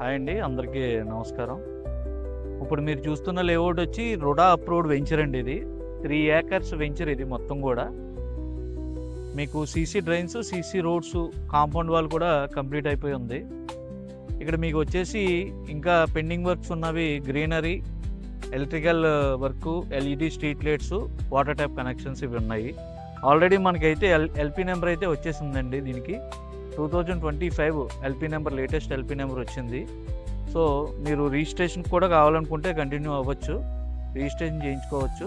Hi అండి అందరికీ నమస్కారం. ఇప్పుడు మీరు చూస్తున్న లేఅవుట్ వచ్చి రుడా అప్రూవ్డ్ వెంచర్ అండి ఇది. త్రీ ఏకర్స్ వెంచర్ ఇది మొత్తం కూడా. మీకు CC drains CC roads compound wall కూడా కంప్లీట్ అయిపోయి ఉంది. ఇక్కడ మీకు వచ్చేసి ఇంకా పెండింగ్ వర్క్స్ ఉన్నవి greenery electrical work LED street lights water tap connections ఇవి ఉన్నాయి. ఆల్రెడీ మనకైతే ఎల్ ఎల్పి నెంబర్ అయితే వచ్చేసిందండి దీనికి. Two thousand twenty five LP number latest LP number వచ్చింది. సో మీరు రిజిస్ట్రేషన్ కూడా కావాలనుకుంటే కంటిన్యూ అవ్వచ్చు. రిజిస్ట్రేషన్ చేయించుకోవచ్చు.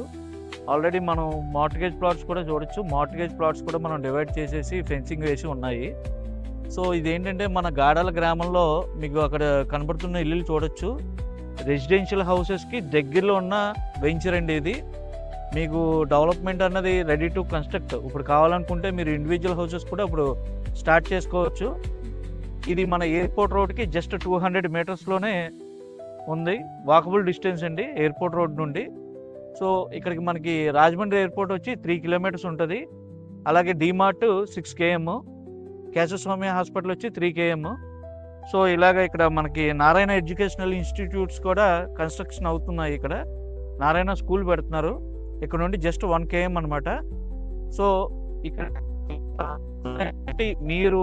ఆల్రెడీ మనం మార్టిగేజ్ ప్లాట్స్ కూడా చూడొచ్చు. మార్టిగేజ్ ప్లాట్స్ కూడా మనం డివైడ్ చేసేసి ఫెన్సింగ్ వేసి ఉన్నాయి. సో ఇదేంటంటే మన గాడాల గ్రామంలో మీకు అక్కడ కనబడుతున్న ఇల్లులు చూడొచ్చు. రెసిడెన్షియల్ హౌసెస్కి దగ్గరలో ఉన్న వెంచర్ అండి ఇది. మీకు డెవలప్మెంట్ అన్నది రెడీ టు కన్స్ట్రక్ట్. ఇప్పుడు కావాలనుకుంటే మీరు ఇండివిజువల్ హౌసెస్ కూడా ఇప్పుడు స్టార్ట్ చేసుకోవచ్చు. ఇది మన ఎయిర్పోర్ట్ రోడ్కి జస్ట్ టూ హండ్రెడ్ మీటర్స్లోనే ఉంది. వాకబుల్ డిస్టెన్స్ అండి ఎయిర్పోర్ట్ రోడ్ నుండి. సో ఇక్కడికి మనకి రాజమండ్రి ఎయిర్పోర్ట్ వచ్చి త్రీ కిలోమీటర్స్ ఉంటుంది. అలాగే DMart six KM Keshavaswamy hospital వచ్చి త్రీ కేఎం సో ఇలాగ ఇక్కడ మనకి నారాయణ ఎడ్యుకేషనల్ ఇన్స్టిట్యూట్స్ కూడా కన్స్ట్రక్షన్ అవుతున్నాయి ఇక్కడ. నారాయణ స్కూల్ పెడుతున్నారు. ఇక్కడ నుండి జస్ట్ వన్ కేఎం అనమాట సో ఇక్కడ మీరు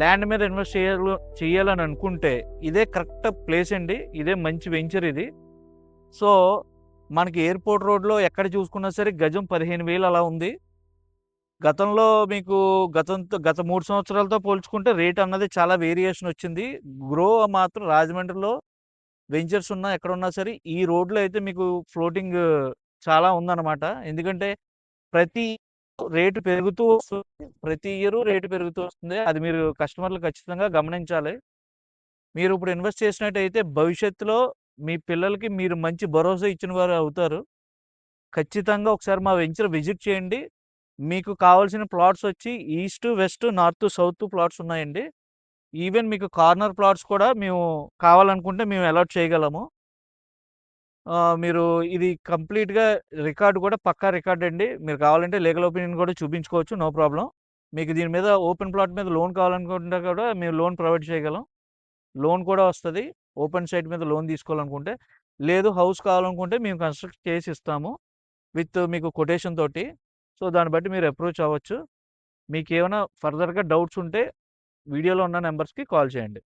ల్యాండ్ మీద ఇన్వెస్ట్ చేయాలి చేయాలని అనుకుంటే ఇదే కరెక్ట్ ప్లేస్ అండి. ఇదే మంచి వెంచర్ ఇది. సో మనకి ఎయిర్పోర్ట్ రోడ్లో ఎక్కడ చూసుకున్నా సరే గజం పదిహేను వేలు అలా ఉంది. గతంలో మీకు గతంతో గత మూడు సంవత్సరాలతో పోల్చుకుంటే రేట్ అన్నది చాలా వేరియేషన్ వచ్చింది. గ్రో మాత్రం రాజమండ్రిలో వెంచర్స్ ఉన్నా ఎక్కడ ఉన్నా సరే ఈ రోడ్లో అయితే మీకు ఫ్లోటింగ్ చాలా ఉందన్నమాట. ఎందుకంటే ప్రతి రేటు పెరుగుతూ వస్తుంది. ప్రతి ఇయర్ రేటు పెరుగుతూ వస్తుంది. అది మీరు కస్టమర్లు ఖచ్చితంగా గమనించాలి. మీరు ఇప్పుడు ఇన్వెస్ట్ చేసినట్టయితే భవిష్యత్తులో మీ పిల్లలకి మీరు మంచి భరోసా ఇచ్చిన వారు అవుతారు. ఖచ్చితంగా ఒకసారి మా వెంచర్ విజిట్ చేయండి. మీకు కావాల్సిన ప్లాట్స్ వచ్చి east west north south plots ఉన్నాయండి. ఈవెన్ మీకు కార్నర్ ప్లాట్స్ కూడా మేము కావాలనుకుంటే మేము అలాట్ చేయగలము. మీరు ఇది కంప్లీట్గా రికార్డ్ కూడా పక్కా రికార్డ్ అండి. మీరు కావాలంటే లీగల్ ఒపీనియన్ కూడా చూపించుకోవచ్చు నో ప్రాబ్లం మీకు దీని మీద ఓపెన్ ప్లాట్ మీద లోన్ కావాలనుకుంటే కూడా మేము లోన్ ప్రొవైడ్ చేయగలం. లోన్ కూడా వస్తుంది. ఓపెన్ సైట్ మీద లోన్ తీసుకోవాలనుకుంటే. లేదు హౌస్ కావాలనుకుంటే మేము కన్స్ట్రక్ట్ చేసి ఇస్తాము. విత్ మీకు కొటేషన్ తోటి. సో దాన్ని బట్టి మీరు అప్రోచ్ అవ్వచ్చు. మీకు ఏమైనా ఫర్దర్గా డౌట్స్ ఉంటే వీడియోలో ఉన్న నెంబర్స్కి కాల్ చేయండి.